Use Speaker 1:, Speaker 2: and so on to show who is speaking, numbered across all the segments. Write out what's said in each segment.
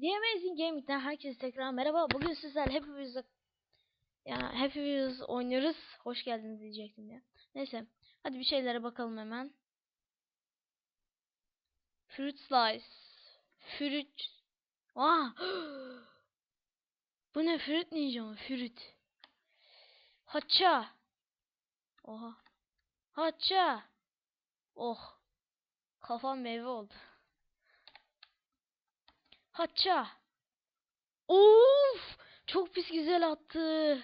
Speaker 1: The Amazing Gaming'den herkese tekrar merhaba. Bugün sizler hepimiz yani hepimiz oynuyoruz. Hoş geldiniz diyecektim ya. Neyse. Hadi bir şeylere bakalım hemen. Fruit slice. Fruit. Aa! Bu ne fruit ninja mı? Fruit. Haça. Oha. Haça. Oh. Kafam meyve oldu. Haça. Of! Çok pis güzel attı.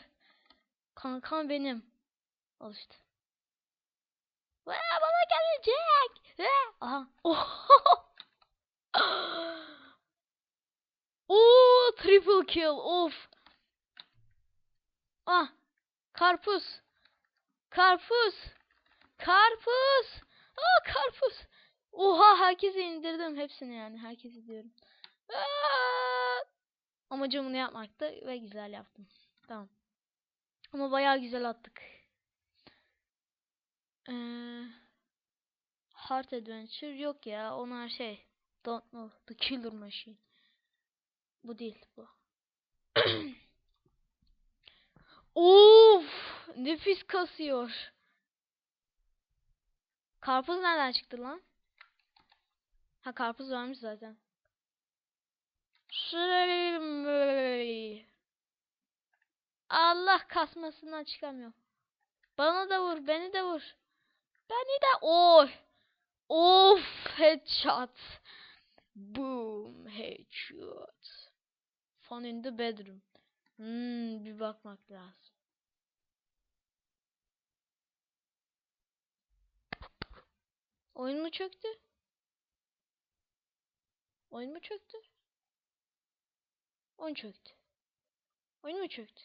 Speaker 1: Kankam benim. Al işte. Vaa, bana gelecek. Vaa. Aha. Oo, triple kill. Of. Ah. Karpuz. Karpuz. Karpuz. Aa karpuz. Oha herkese indirdim hepsini yani herkesi diyorum. Amacım bunu yapmaktı ve güzel yaptım. Tamam. Ama bayağı güzel attık. Ee, Heart Adventure yok ya. Onlar şey. Don't know. The Killer Machine. Bu değil bu. of! Nefis kasıyor. Karpuz nereden çıktı lan? Ha karpuz varmış zaten. Allah kasmasından çıkamıyor. Bana da vur, beni de vur. Beni de oy. Of headshot. Boom headshot. Fun in the bedroom. Hmm, bir bakmak lazım. Oyun mu çöktü? Oyun mu çöktü? Oyun çöktü. Oyun mu çöktü?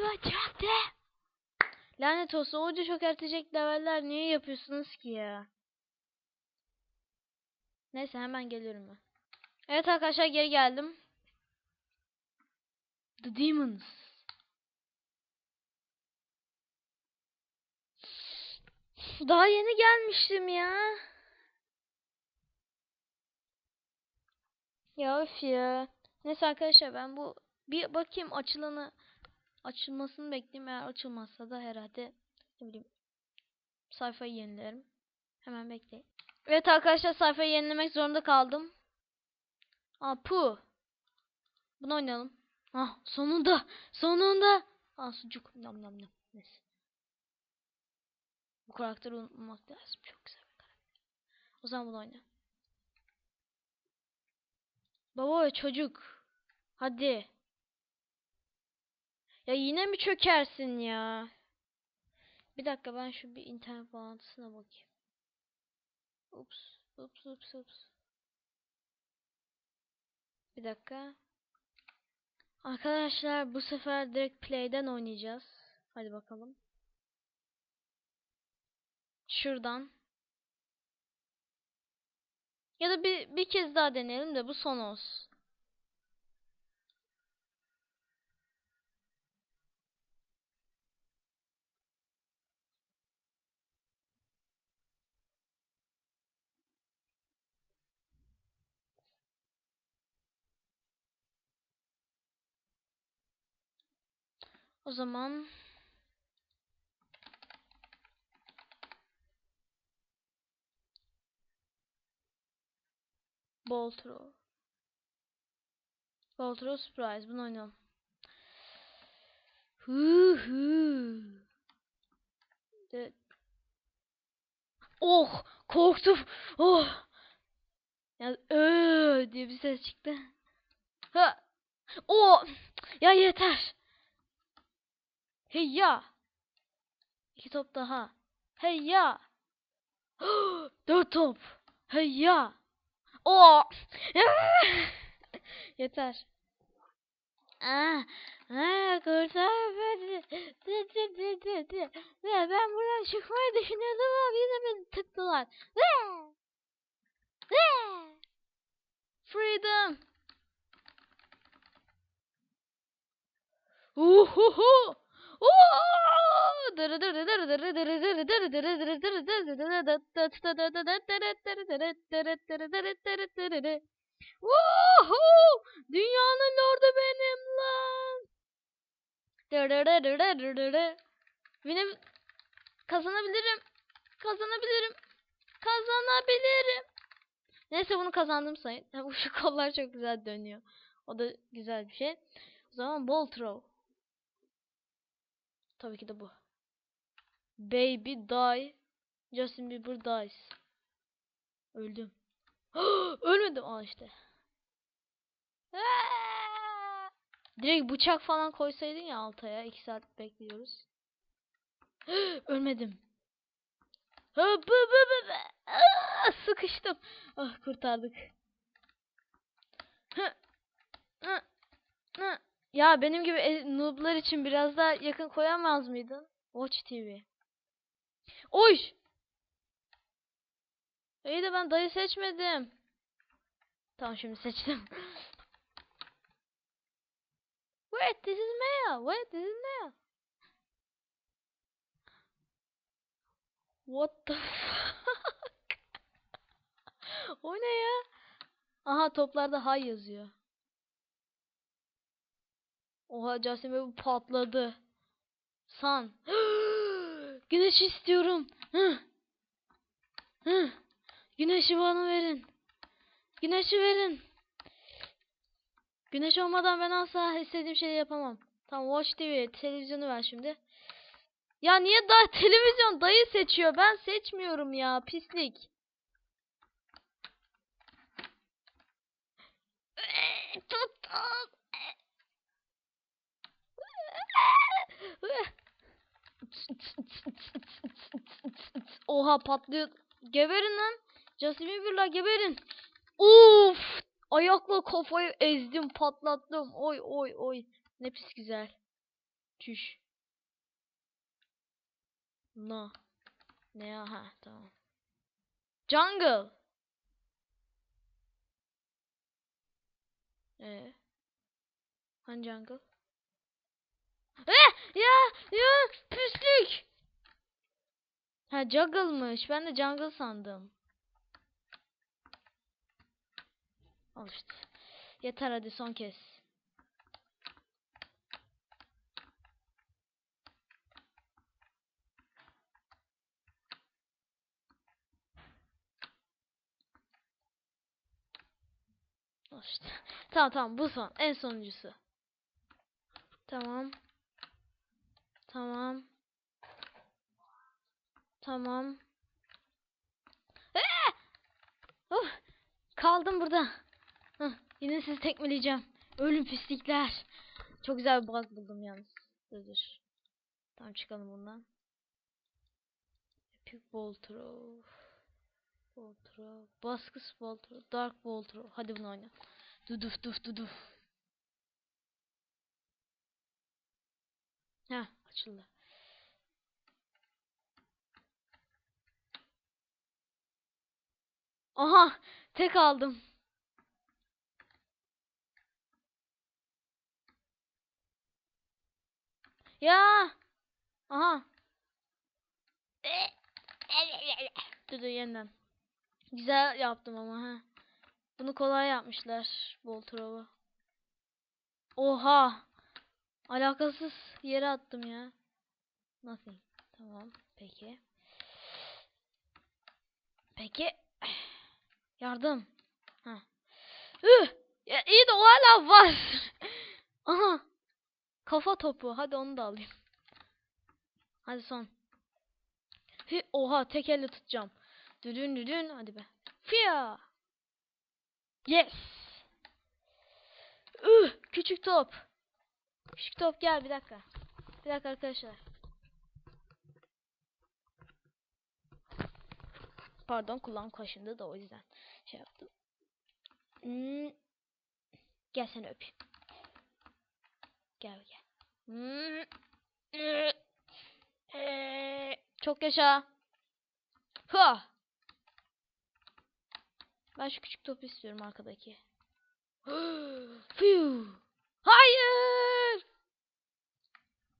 Speaker 1: Mu çöktü? Lanet olsun oyuncu çökertecek leveller niye yapıyorsunuz ki ya? Neyse hemen geliyorum ben. Evet arkadaşlar geri geldim. The Demons. Daha yeni gelmiştim ya. Ya öf ya. Neyse arkadaşlar ben bu bir bakayım açılanı açılmasını bekleyeyim. Eğer açılmazsa da herhalde ne bileyim sayfayı yenilerim. Hemen bekleyin. Evet arkadaşlar sayfayı yenilemek zorunda kaldım. Aa pu. Bunu oynayalım. Ah sonunda. Sonunda. Aa sucuk. Nam nam nam. Neyse. Bu karakteri unutmamak lazım. Çok güzel bir karakter. O zaman bunu oynayalım. Baba çocuk. Hadi. Ya yine mi çökersin ya? Bir dakika ben şu bir internet bağlantısına bakayım. Ups. Ups ups ups. Bir dakika. Arkadaşlar bu sefer direkt play'den oynayacağız. Hadi bakalım. Şuradan. Ya da bir, bir kez daha deneyelim de bu son olsun. O zaman Boltro. Boltro Surprise. Bunu oynayalım. Hu hu. De oh! Korktum. Oh! Ya öö diye bir ses çıktı. Ha! O! Ya yeter. Hey ya. İki top daha. Hey ya. Dört top. Hey ya. O. Yeter. Ah, ah, kurtar beni. Ben buradan çıkmayı düşünüyordum ama yine beni tıktılar. Freedom. Uhuhu. Woohoo! Dünyanın lordu benim lan. Benim kazanabilirim. Kazanabilirim. Kazanabilirim. Neyse bunu kazandım sayın. Şu kollar çok güzel dönüyor. O da güzel bir şey. O zaman ball throw. Tabii ki de bu. Baby die. Justin Bieber dies. Öldüm. Ölmedim. Aa işte. Direkt bıçak falan koysaydın ya altaya. 2 saat bekliyoruz. Ölmedim. Sıkıştım. Ah kurtardık. Ya benim gibi e- noob'lar için biraz daha yakın koyamaz mıydın? Watch TV. Oy! İyi de ben dayı seçmedim. Tamam şimdi seçtim. Wait, this is Maya. Wait, this is Maya. What the fuck? o ne ya? Aha toplarda hay yazıyor. Oha Justin Bieber patladı. San. Güneş istiyorum. Hı. Hı. Güneşi bana verin. Güneşi verin. Güneş olmadan ben asla istediğim şeyi yapamam. Tamam Watch TV televizyonu ver şimdi. Ya niye da televizyon dayı seçiyor? Ben seçmiyorum ya pislik. Tuttum. Oha patlıyor. Geberin lan. Justin Bieber'la geberin. Uf! Ayakla kafayı ezdim, patlattım. Oy oy oy. Ne pis güzel. Çüş. No. Ne ya? Ha tamam. Jungle. Ee? Hani jungle? Eh! Ya! Ya! Pislik! Ha juggle'mış. Ben de jungle sandım. Al işte. Yeter hadi son kez. Al. Tamam tamam bu son. En sonuncusu. Tamam. Tamam. Tamam. Ee! Oh, kaldım burada. Hah, yine sizi tekmeleyeceğim. Ölüm pislikler. Çok güzel bir bug buldum yalnız. Dur. Tamam çıkalım bundan. Epic. Ball Throw. Baskıs Throw. Dark Throw. Hadi bunu oyna. Duduf duf duduf. Heh açıldı. Aha tek aldım. Ya. Aha. Dur dur yeniden. Güzel yaptım ama ha. Bunu kolay yapmışlar. Bol trov'u. Oha. Alakasız yere attım ya. Nothing. Tamam. Peki. Peki. Yardım. Ha. Üh! Ya iyi de o hala var. Aha. Kafa topu. Hadi onu da alayım. Hadi son. Hi, oha tek elle tutacağım. Düdün düdün. Hadi be. Fia. Yes. Üh, küçük top. Küçük top gel bir dakika. Bir dakika arkadaşlar. Pardon kulağım kaşındı da o yüzden şey yaptım. Hmm. Gel seni öpeyim. Gel gel. Çok yaşa. Ha. Ben şu küçük topu istiyorum arkadaki. Hayır.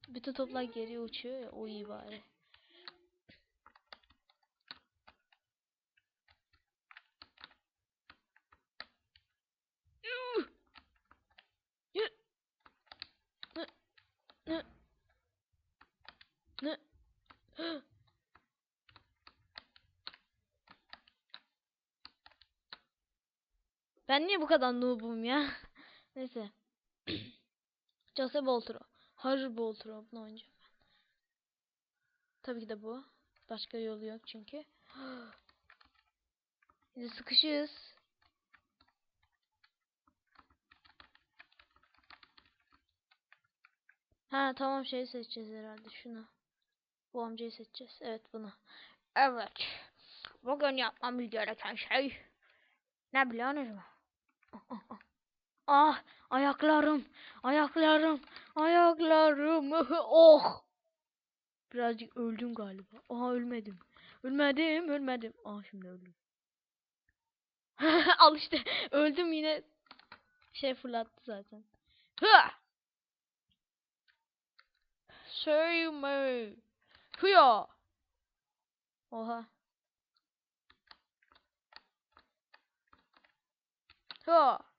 Speaker 1: Bütün toplar geriye uçuyor ya o iyi bari. Ben niye bu kadar noob'um ya? Neyse. Jose Boltro. Harry Boltro. Bunu oynayacağım ben. Tabii ki de bu. Başka yolu yok çünkü. Biz sıkışığız. Ha tamam şeyi seçeceğiz herhalde şunu. Bu amcayı seçeceğiz. Evet bunu. Evet. Bugün yapmamız gereken şey ne biliyorsunuz mu? Ah ayaklarım, ayaklarım, ayaklarım. oh. Birazcık öldüm galiba. Aha ölmedim. Ölmedim, ölmedim. Aa şimdi öldüm. Al işte öldüm yine şey fırlattı zaten. Hıa! Save me. Hıya. Oha. Ha.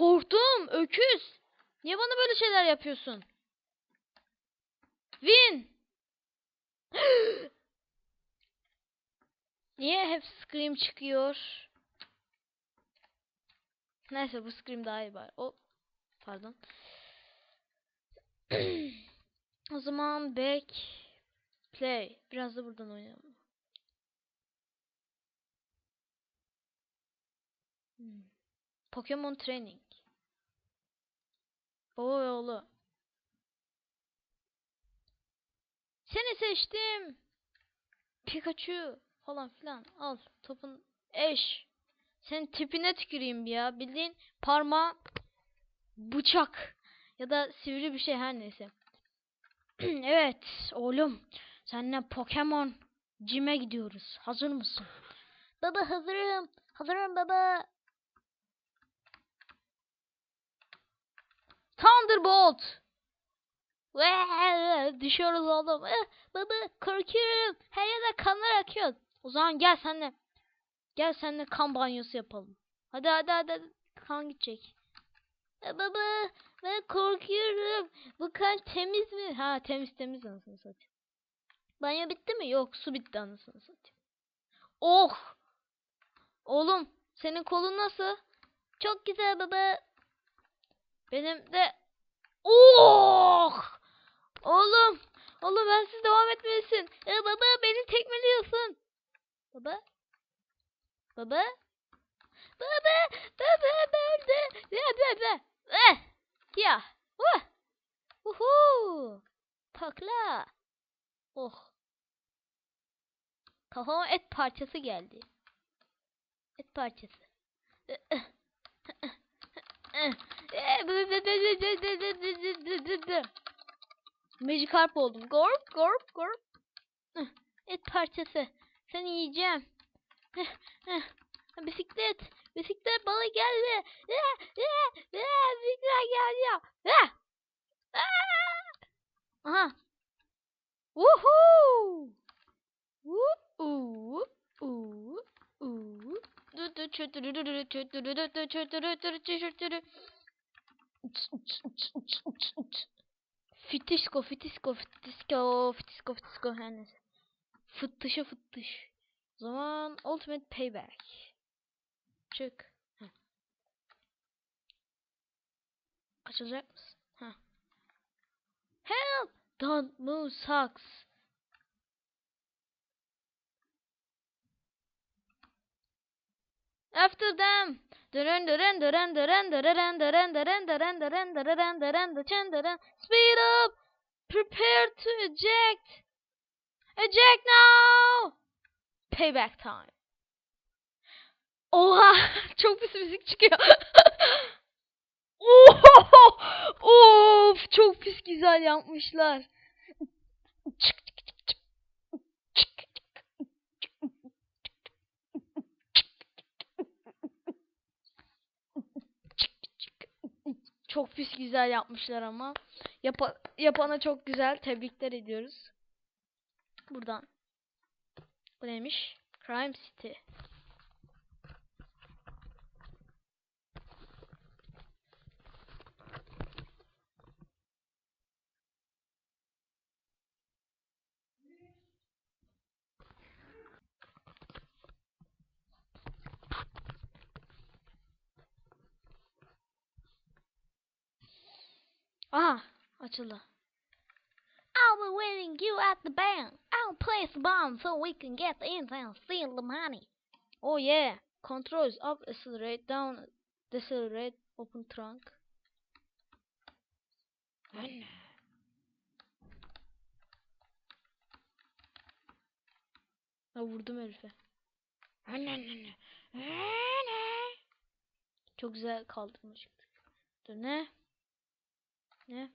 Speaker 1: Korktum öküz. Niye bana böyle şeyler yapıyorsun? Win. Niye hep scream çıkıyor? Neyse bu scream daha iyi var. O pardon. o zaman back play. Biraz da buradan oynayalım. Hmm. Pokemon Training. Ve oğlu. Seni seçtim. Pikachu falan filan. Al topun eş. Senin tipine tüküreyim ya. Bildiğin parmağı bıçak ya da sivri bir şey her neyse. evet oğlum. Seninle Pokemon Cime gidiyoruz. Hazır mısın? Baba hazırım. Hazırım baba. Thunderbolt. Ve düşüyoruz oğlum. Eh, baba korkuyorum. Her yerde kanlar akıyor. O zaman gel senle. Gel senle kan banyosu yapalım. Hadi hadi hadi. hadi. Kan gidecek. E, baba ben korkuyorum. Bu kan temiz mi? Ha temiz temiz anasını satayım. Banyo bitti mi? Yok su bitti anasını satayım. Oh! Oğlum senin kolun nasıl? Çok güzel baba. Benim de Oh! Oğlum, oğlum ben siz devam etmelisin. E baba beni tekmeliyorsun. Baba? Baba? Baba, baba ben de. Ya baba. Eh! Ya. Uh! Uhu! Takla. Oh. Kafama et parçası geldi. Et parçası. Magikarp oldum. Gorp gorp gorp. Et parçası. Seni yiyeceğim. Bisiklet. Bisiklet bana geldi. Bisiklet geliyor. Aha. Woohoo! Woo! Woo! Woo! Fitisko, fitisko, fitisko, fitisko, fitisko fıttış. O zaman ultimate payback. Çık. Heh. Açılacak mısın? Heh. Help! Don't move sucks. After them. Dırın dırın dırın dırın dırın dırın dırın dırın dırın dırın dırın dırın dırın Speed up! Prepare to eject! Eject now! Payback time. Oha! Çok pis müzik çıkıyor. Oho! Of! Çok pis güzel yapmışlar. Çık çık çık çık. Çık. Çok pis güzel yapmışlar ama. Yapa yapana çok güzel. Tebrikler ediyoruz. Buradan. Bu neymiş? Crime City. Aha açıldı.
Speaker 2: I'll be waiting you at the bank. I'll place a bomb so we can get the intel, steal the money.
Speaker 1: Oh yeah. Controls up, accelerate, down, decelerate, open trunk. Anne. Ha vurdum herife. Anne anne anne. Çok güzel kaldırmış. Dur ne? Ne?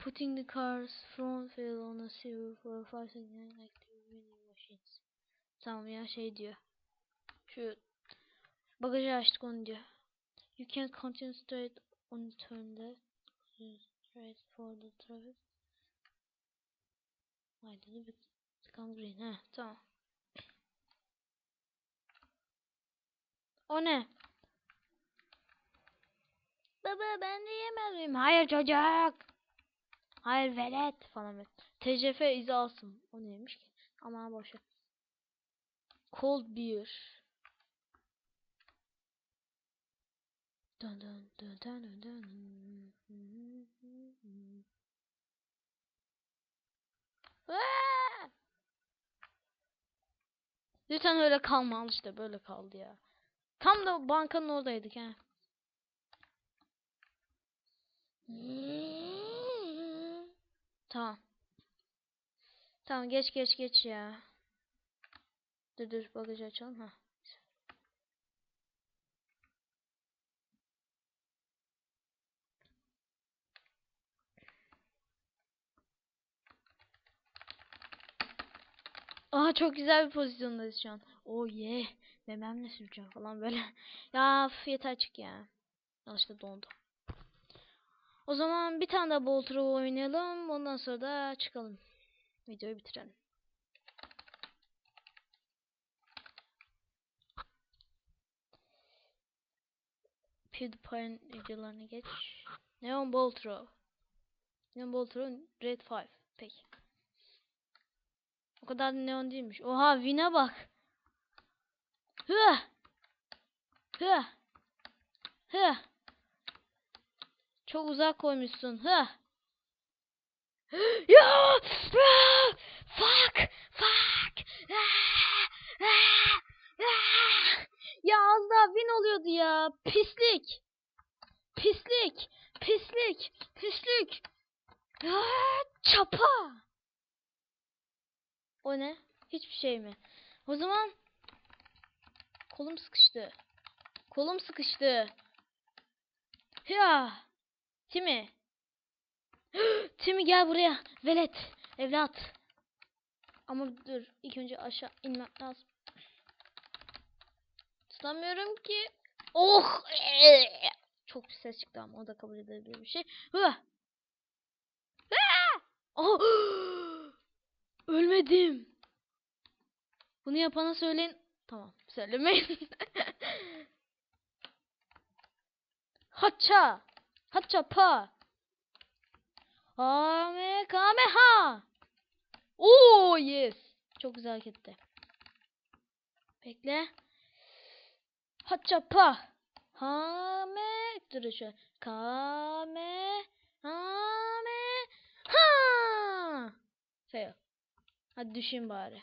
Speaker 1: Putting the car's front wheel on a zero for five seconds active winning machines. Tamam ya şey diyor. Şu bagajı açtık onu diyor. You can continue straight on turn left. Straight for the traffic. Why did it become green? He tamam. O ne?
Speaker 2: Baba ben de yemez?
Speaker 1: Hayır çocuk. Hayır velet falan. TCF izi alsın. O neymiş ki? Ama boşver. Cold beer. Dun dun dun dun dun. Aa! Lütfen öyle kalma al işte böyle kaldı ya. Tam da bankanın oradaydık ha. Tamam. Tamam geç geç geç ya. Dur dur bagajı açalım ha. Aa çok güzel bir pozisyondayız şu an. Oh yeah. Mememle süreceğim falan böyle. ya yeter çık ya. İşte dondu. O zaman bir tane daha Bolt Row oynayalım. Ondan sonra da çıkalım. Videoyu bitirelim. PewDiePie'nin videolarına geç. Neon Bolt Row. Neon Bolt Row Red 5. Peki. O kadar da neon değilmiş. Oha Win'e bak. Hı. Hı. Hı. Çok uzak koymuşsun. Hı. ya! Fuck! Fuck! Ya az daha win oluyordu ya. Pislik. Pislik. Pislik. Pislik. Çapa. O ne? Hiçbir şey mi? O zaman kolum sıkıştı. Kolum sıkıştı. Ya. Timi. Timi gel buraya. Velet. Evlat. Ama dur. ilk önce aşağı inmem lazım. Tutamıyorum ki. Oh. Çok bir ses çıktı ama o da kabul edilebilir bir şey. Oh. Ölmedim. Bunu yapana söyleyin. Tamam. Söylemeyin. Haça. Haça pa. Ame kameha. Oo yes. Çok güzel hareketti. Bekle. Haça pa. Hame. Dur şöyle. Kame. Hame. Ha. Fail. Hadi düşün bari.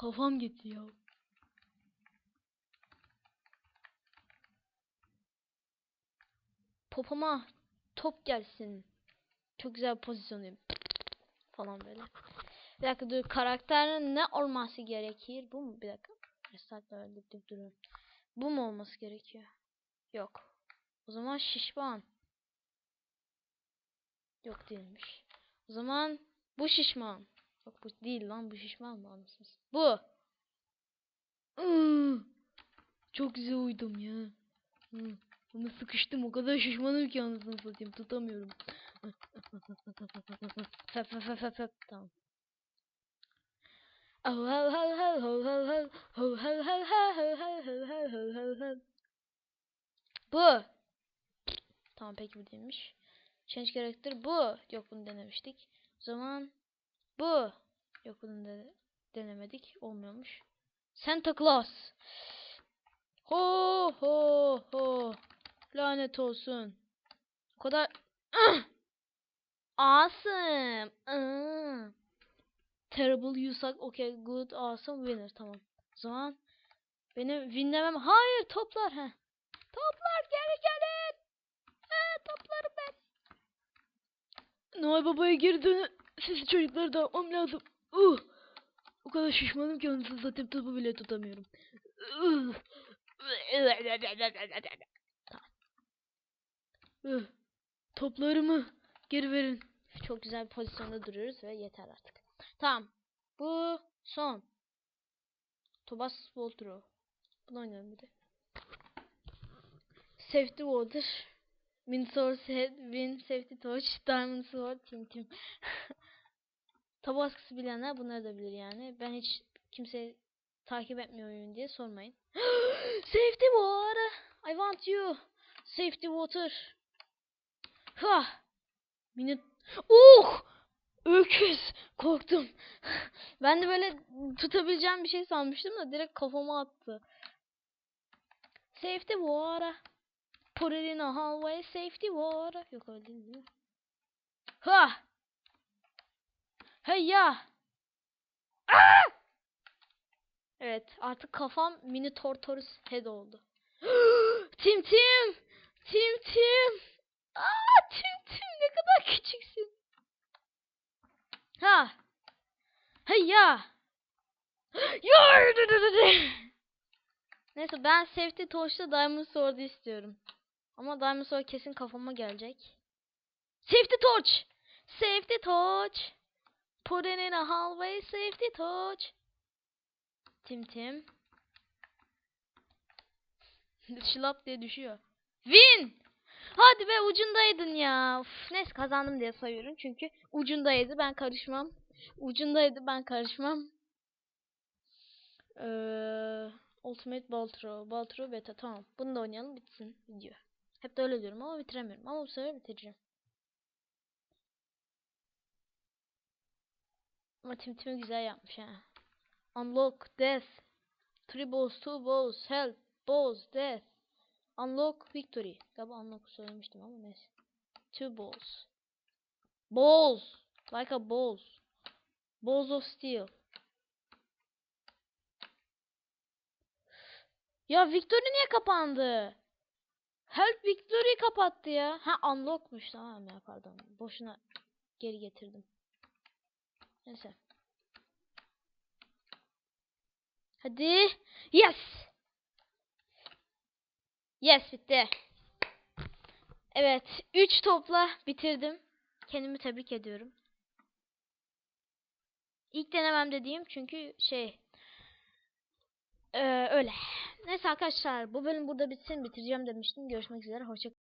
Speaker 1: Kafam gitti ya. topuma top gelsin. Çok güzel pozisyonuyum. Falan böyle. Bir dakika dur karakterin ne olması gerekir? Bu mu? Bir dakika. Öyle deyip duruyorum. Bu mu olması gerekiyor? Yok. O zaman şişman. Yok değilmiş. O zaman bu şişman. Bak bu değil lan bu şişman mı anlıyorsunuz? Bu. Çok güzel uydum ya. Bunu sıkıştım o kadar şişmanım ki anasını satayım tutamıyorum. Fep tamam. Bu. Tamam peki bu değilmiş. Change character bu. Yok bunu denemiştik. O zaman bu. Yok bunu da denemedik. Olmuyormuş. Santa Claus. Ho ho ho. Lanet olsun. O kadar Ah! Awesome. Ah. Terrible, you suck. Okay, good, awesome, winner. Tamam. O zaman benim winlemem. Hayır, toplar. ha. Toplar geri gelin. Ha, toplarım ben. Noel Baba'ya geri dön. Siz çocukları da almam lazım. Uh. O kadar şişmanım ki anasını satayım topu bile tutamıyorum. Uh. Uh. Toplarımı geri verin. Çok güzel bir pozisyonda duruyoruz ve yeter artık. Tamam. Bu son. Tobas Voltro. Bunu oynayalım bir de. Safety Water. Minsource Head, Win, Safety Torch, Diamond Sword, Team Team. Tabu askısı bilenler bunları da bilir yani. Ben hiç kimseyi takip etmiyor oyun diye sormayın. Safety Water. I want you. Safety Water. Ha. Minut. Uh! Öküz. Korktum. ben de böyle tutabileceğim bir şey sanmıştım da direkt kafama attı. Safety water. Put it in a hallway. Safety water. Yok öyle değil, mi? Ha! Hey ya! Aa! Evet artık kafam mini tortoise head oldu. Tim Tim! Tim Tim! Aa Tim Tim ne kadar küçüksün. Ha. Hey ya. Neyse ben Safety Torch'ta Diamond Sword'u istiyorum. Ama Sword kesin kafama gelecek. Safety Torch. Safety Torch. Put it in a hallway. Safety Torch. Tim Tim. Şılap diye düşüyor. Win. Hadi be ucundaydın ya. Uf, neyse kazandım diye sayıyorum çünkü ucundaydı ben karışmam. Ucundaydı ben karışmam. Ee, Ultimate Baltro. Baltro beta tamam. Bunu da oynayalım bitsin video. Hep de öyle diyorum ama bitiremiyorum. Ama bu sefer bitireceğim. Ama Tim Tim'i güzel yapmış ha. Unlock Death. Three balls, two balls, help, balls, death. Unlock victory. Galiba unlock söylemiştim ama neyse. Two balls. Balls. Like a balls. Balls of steel. Ya victory niye kapandı? Help victory kapattı ya. Ha unlockmuş tamam ya pardon. Boşuna geri getirdim. Neyse. Hadi. Yes. Yes bitti. Evet. 3 topla bitirdim. Kendimi tebrik ediyorum. İlk denemem dediğim çünkü şey eee, öyle. Neyse arkadaşlar bu bölüm burada bitsin. Bitireceğim demiştim. Görüşmek üzere. Hoşça